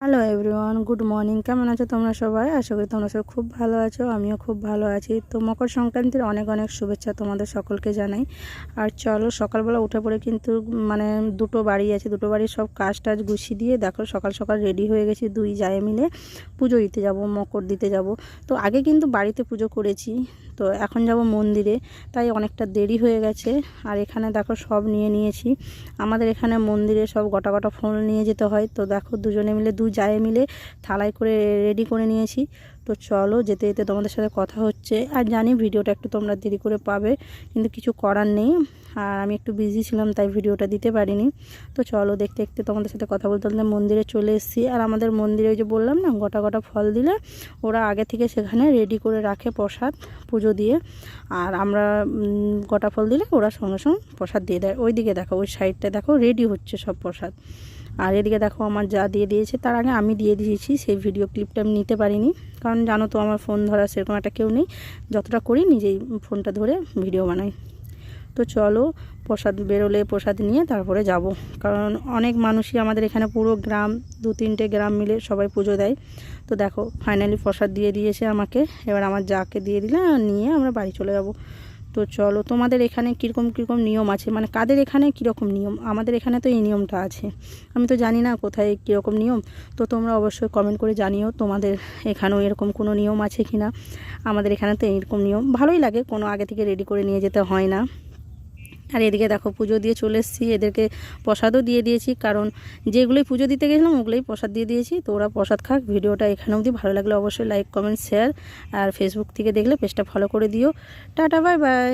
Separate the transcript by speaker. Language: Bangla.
Speaker 1: হ্যালো এভরিওয়ান গুড মর্নিং কেমন আছো তোমরা সবাই? আশা করি তোমরা সবাই খুব ভালো আছো, আমিও খুব ভালো আছি। তো মকর সংক্রান্তির অনেক অনেক শুভেচ্ছা তোমাদের সকলকে জানাই। আর চলো, সকালবেলা উঠে পড়ে কিন্তু মানে দুটো বাড়ি আছে, দুটো বাড়ির সব কাজ টাজ গুছিয়ে দিয়ে দেখো সকাল সকাল রেডি হয়ে গেছি, দুই জায়ে মিলে পুজো দিতে যাব, মকর দিতে যাব। তো আগে কিন্তু বাড়িতে পুজো করেছি। তো এখন যাব মন্দিরে। তাই অনেকটা দেরি হয়ে গেছে। আর এখানে দেখো সব নিয়ে নিয়েছি। আমাদের এখানে মন্দিরে সব গোটা গোটা ফল নিয়ে যেতে হয়। তো দেখো দুজনে মিলে, দু যায় মিলে থালায় করে রেডি করে নিয়েছি। তো চলো যেতে যেতে তোমাদের সাথে কথা হচ্ছে। আর জানি ভিডিওটা একটু তোমরা দেরি করে পাবে, কিন্তু কিছু করার নেই। আর আমি একটু বিজি ছিলাম, তাই ভিডিওটা দিতে পারিনি। তো চলো দেখতে দেখতে তোমাদের সাথে কথা বলতে বলতে মন্দিরে চলে এসেছি। আর আমাদের মন্দিরে ওই যে বললাম না, গোটা গোটা ফল দিলে ওরা আগে থেকে সেখানে রেডি করে রাখে প্রসাদ, পুজো দিয়ে। আর আমরা গোটা ফল দিলে ওরা সঙ্গে সঙ্গে প্রসাদ দিয়ে দেয়। ওই দিকে দেখো, ওই সাইডটা দেখো রেডি হচ্ছে সব প্রসাদ। আর এদিকে দেখো, আমার যা দিয়ে দিয়েছে, তার আগে আমি দিয়ে দিয়েছি, সেই ভিডিও ক্লিপটা আমি নিতে পারিনি। কারণ জানো তো আমার ফোন ধরা সেরকম একটা কেউ নেই। যতটা করি নিজেই ফোনটা ধরে ভিডিও বানাই। তো চলো প্রসাদ বেরোলে প্রসাদ নিয়ে তারপরে যাব। কারণ অনেক মানুষই আমাদের এখানে পুরো গ্রাম, দু তিনটে গ্রাম মিলে সবাই পুজো দেয়। তো দেখো ফাইনালি প্রসাদ দিয়ে দিয়েছে আমাকে। এবার আমার যাকে দিয়ে দিলে নিয়ে আমরা বাড়ি চলে যাব। তো চলো, তোমাদের এখানে কীরকম কীরকম নিয়ম আছে? মানে কাদের এখানে কীরকম নিয়ম? আমাদের এখানে তো এই নিয়মটা আছে। আমি তো জানি না কোথায় কীরকম নিয়ম। তো তোমরা অবশ্যই কমেন্ট করে জানিও তোমাদের এখানেও এরকম কোনো নিয়ম আছে কি না আমাদের এখানে তো এইরকম নিয়ম। ভালোই লাগে, কোনো আগে থেকে রেডি করে নিয়ে যেতে হয় না। আর এদিকে দেখো পুজো দিয়ে চলে এসেছি, এদেরকে প্রসাদও দিয়ে দিয়েছি, কারণ যেগুলোই পুজো দিতে গেছিলাম ওগুলোই প্রসাদ দিয়ে দিয়েছি। তো ওরা প্রসাদ খাক, ভিডিওটা এখানে অবধি। ভালো লাগলে অবশ্যই লাইক কমেন্ট শেয়ার আর ফেসবুক থেকে দেখলে পেজটা ফলো করে দিও। Tata bye bye